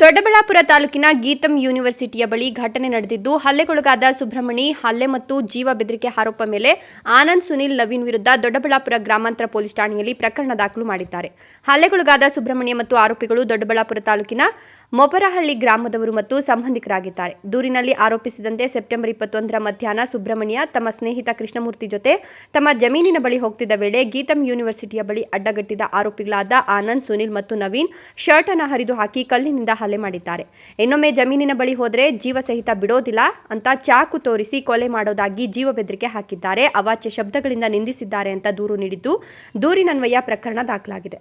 ದೊಡ್ಡಬಳ್ಳಾಪುರ ತಾಲೂಕಿನ ಗೀತಂ ಯೂನಿವರ್ಸಿಟಿಯ ಬಳಿ ಘಟನೆ ನಡೆದಿದ್ದು, ಹಲ್ಲೆಗೊಳಗಾದ ಸುಬ್ರಹ್ಮಣಿ, ಹಲ್ಲೆ ಮತ್ತು ಜೀವ ಬೆದರಿಕೆ ಆರೋಪ ಮೇಲೆ ಆನಂದ್ ಸುನಿಲ್ ನವೀನ್ ವಿರುದ್ಧ ದೊಡ್ಡಬಳ್ಳಾಪುರ ಗ್ರಾಮಾಂತರ ಪೊಲೀಸ್ ಠಾಣೆಯಲ್ಲಿ ಪ್ರಕರಣ ದಾಖಲು ಮಾಡಿದ್ದಾರೆ. ಹಲ್ಲೆಗೊಳಗಾದ ಸುಬ್ರಹ್ಮಣ್ಯ ಮತ್ತು ಆರೋಪಿಗಳು ದೊಡ್ಡಬಳ್ಳಾಪುರ ತಾಲೂಕಿನ ಮೊಪರಹಳ್ಳಿ ಗ್ರಾಮದವರು ಮತ್ತು ಸಂಬಂಧಿಕರಾಗಿದ್ದಾರೆ. ದೂರಿನಲ್ಲಿ ಆರೋಪಿಸಿದಂತೆ ಸೆಪ್ಟೆಂಬರ್ ಇಪ್ಪತ್ತೊಂದರ ಮಧ್ಯಾಹ್ನ ಸುಬ್ರಹ್ಮಣ್ಯ ತಮ್ಮ ಸ್ನೇಹಿತ ಕೃಷ್ಣಮೂರ್ತಿ ಜೊತೆ ತಮ್ಮ ಜಮೀನಿನ ಬಳಿ ಹೋಗ್ತಿದ್ದ ವೇಳೆ ಗೀತಂ ಯೂನಿವರ್ಸಿಟಿಯ ಬಳಿ ಅಡ್ಡಗಟ್ಟಿದ ಆರೋಪಿಗಳಾದ ಆನಂದ್, ಸುನಿಲ್ ಮತ್ತು ನವೀನ್ ಶರ್ಟ್ ಅನ್ನು ಹರಿದು ಹಾಕಿ ಕಲ್ಲಿನಿಂದ ಹಲ್ಲೆ ಮಾಡಿದ್ದಾರೆ. ಇನ್ನೊಮ್ಮೆ ಜಮೀನಿನ ಬಳಿ ಹೋದರೆ ಜೀವ ಸಹಿತ ಬಿಡೋದಿಲ್ಲ ಅಂತ ಚಾಕು ತೋರಿಸಿ ಕೊಲೆ ಮಾಡೋದಾಗಿ ಜೀವ ಬೆದರಿಕೆ ಹಾಕಿದ್ದಾರೆ. ಅವಾಚ್ಯ ಶಬ್ದಗಳಿಂದ ನಿಂದಿಸಿದ್ದಾರೆ ಅಂತ ದೂರು ನೀಡಿದ್ದು ದೂರಿನನ್ವಯ ಪ್ರಕರಣ ದಾಖಲಾಗಿದೆ.